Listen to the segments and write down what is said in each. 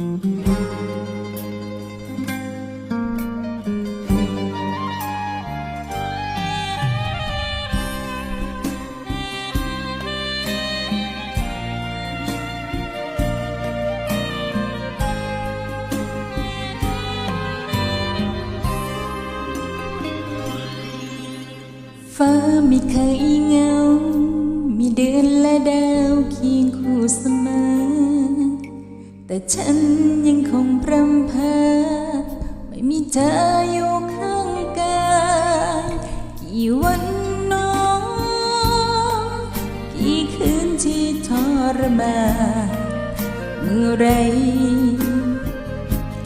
ฟ้าไม่เคยเงา มีเดือนและดาวเคียงคู่เสมอ แต่ฉันยังคงพรำเพอไม่มีเธออยู่ข้างกายกี่วันน้องกี่คืนที่ทรมานเมื่อไร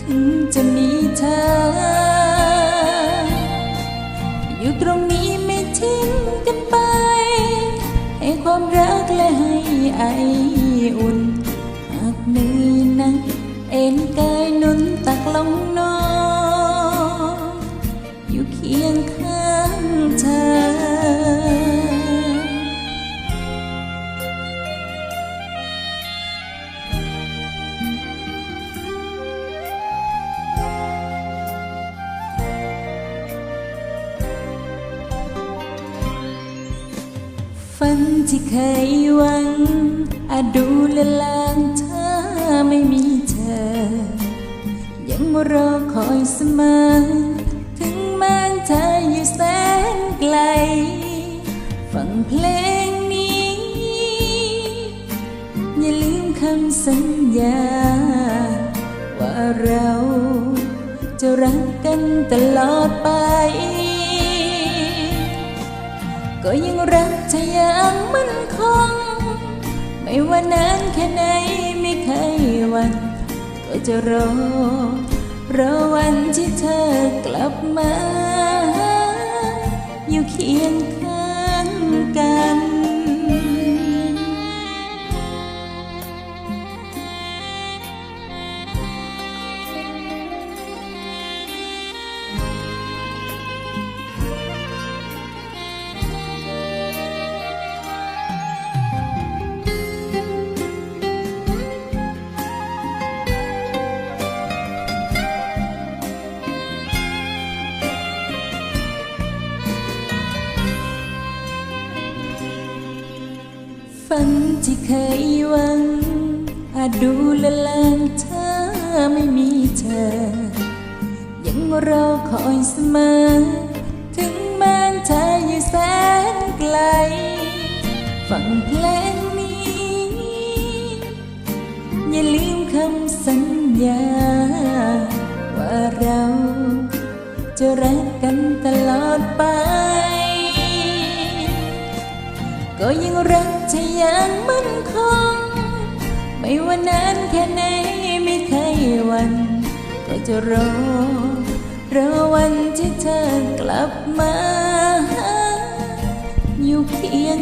ถึงจะมีเธอ อยู่ตรงนี้ไม่ทิ้งกันไป ให้ความรักและให้ไอ ฝันที่เคยหวังอาจดูละลางถ้าไม่มีเธอ ยังมารอคอยเสมอ ถึงแม้เธออยู่แสนไกล ฟังเพลงนี้ อย่าลืมคำสัญญา ว่าเราจะรักกันตลอดไป ก็ยังรักเธออย่างมั่นคง ไม่ว่านานแค่ไหนไม่เคยวัน ก็จะรอ รอวันที่เธอกลับมา อยู่เคียงข้าง ฝันที่เคยหวัง อาจดูละลางถ้าไม่มีเธอ ยังรอคอยเสมอ ถึงแม้เธออยู่แสนไกล ฟังเพลงนี้ อย่าลืมคำสัญญา ว่าเราจะรักกันตลอดไป ก็ยังรักเธออย่างมั่นคง ไม่ว่านานแค่ไหนไม่เคยวัน ก็จะรอรอวันที่เธอกลับมา อยู่เคียง